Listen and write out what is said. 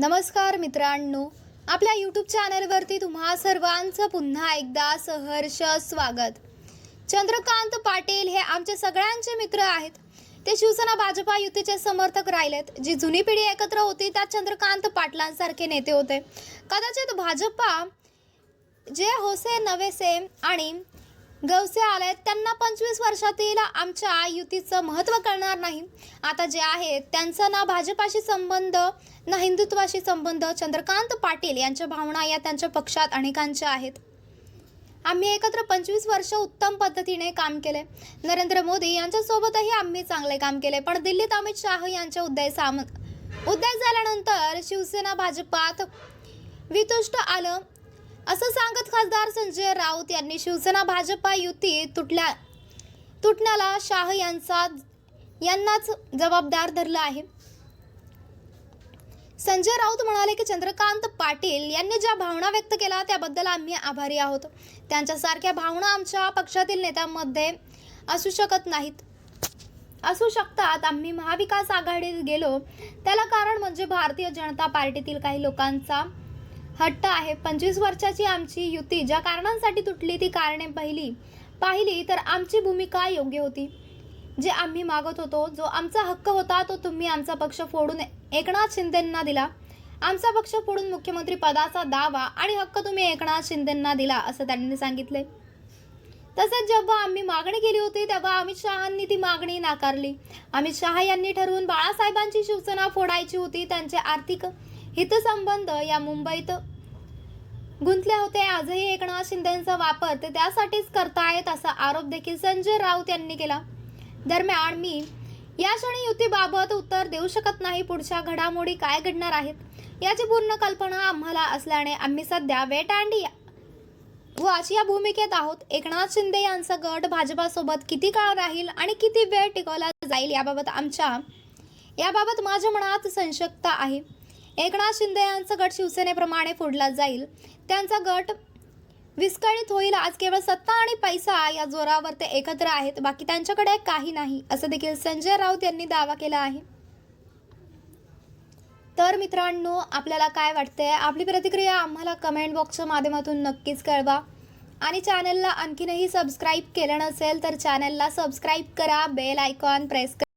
नमस्कार मित्रांनो आपल्या यूट्यूब चॅनलवरती तुम्हा सर्वांचं पुन्हा एकदा सहर्ष स्वागत. चंद्रकांत पाटील हे आमचे सगळ्यांचे मित्र आहेत. ते शिवसेना भाजपा युतीचे समर्थक राहिलेत. जी जुनी पिढी एकत्र होती त्यात चंद्रकांत पाटलांसारखे नेते होते. कदाचित भाजपा जे होसे नवेसे आणि गवसे आले त्यांना पंचवीस वर्षातील आमच्या युतीचं महत्त्व कळणार नाही. आता जे आहेत त्यांचा ना भाजपाशी संबंध ना हिंदुत्वाशी संबंध चंद्रकांत पाटील यांच्या भावना या त्यांच्या पक्षात अनेकांच्या आहेत. आम्ही एकत्र पंचवीस वर्ष उत्तम पद्धतीने काम केले. नरेंद्र मोदी यांच्यासोबतही आम्ही चांगले काम केले पण दिल्लीत अमित शाह यांच्या उदय साम उदय झाल्यानंतर शिवसेना भाजपात वितुष्ट आलं. असं सांगत खासदार संजय राऊत यांनी शिवसेना भाजपा युती तुटल्या तुटण्याला शाह यांचा यांनाच जबाबदार धरलं आहे. संजय राऊत म्हणाले की चंद्रकांत पाटील यांनी ज्या भावना व्यक्त केल्या त्याबद्दल आम्ही आभारी आहोत. त्यांच्यासारख्या भावना आमच्या पक्षातील नेत्यांमध्ये असू शकत नाहीत. असू शकतात. आम्ही महाविकास आघाडीत गेलो. त्याला कारण म्हणजे भारतीय जनता पार्टीतील काही लोकांचा हट्ट आहे. पंचवीस वर्षाची आमची युती ज्या कारणांसाठी तुटली ती कारणे पहिली. पाहिली तर आमची भूमिका योग्य होती. जे आम्ही मागत होतो जो आमचा हक्क होता तो तुम्ही आमचा पक्ष फोडून एकनाथ शिंदेंना दिला. आमचा पक्ष फोडून मुख्यमंत्री पदाचा दावा आणि हक्क तुम्ही एकनाथ शिंदेंना दिला असं त्यांनी सांगितले. तसंच जेव्हा आम्ही मागणी केली होती तेव्हा अमित शहांनी ती मागणी नाकारली. अमित शहा यांनी ठरवून बाळासाहेबांची शिवसेना फोडायची होती त्यांचे आर्थिक हितसंबंध या मुंबईत गुंतले होते. आजही एकनाथ शिंदेचा वापर ते त्यासाठीच करतायत असा आरोप देखील संजय राऊत यांनी केला. दरम्यान मी या क्षणी युतीबाबत उत्तर देऊ शकत नाही. पुढच्या घडामोडी काय घडणार आहेत याची पूर्ण कल्पना आम्हाला असल्याने आम्ही सध्या वेट अँड वॉच या भूमिकेत आहोत. एकनाथ शिंदे यांचा गट भाजपासोबत किती काळ राहील आणि किती वेळ टिकवला जाईल याबाबत आमच्या याबाबत माझ्या मनात संशक्त आहे. एकनाथ शिंदे यांचा गट शिवसेनेप्रमाणे फोडला जाईल. त्यांचा गट विस्कळीत होईल. आज केवळ सत्ता आणि पैसा या जोरावर ते एकत्र आहेत. बाकी त्यांच्याकडे काही नाही असं देखील संजय राऊत यांनी दावा केला आहे. तर मित्रांनो आपल्याला काय वाटतंय? आपली प्रतिक्रिया आम्हाला कमेंट बॉक्सच्या माध्यमातून नक्कीच कळवा. आणि चॅनलला आणखीनही सबस्क्राईब केलं नसेल तर चॅनलला सबस्क्राईब करा. बेल आयकॉन प्रेस करा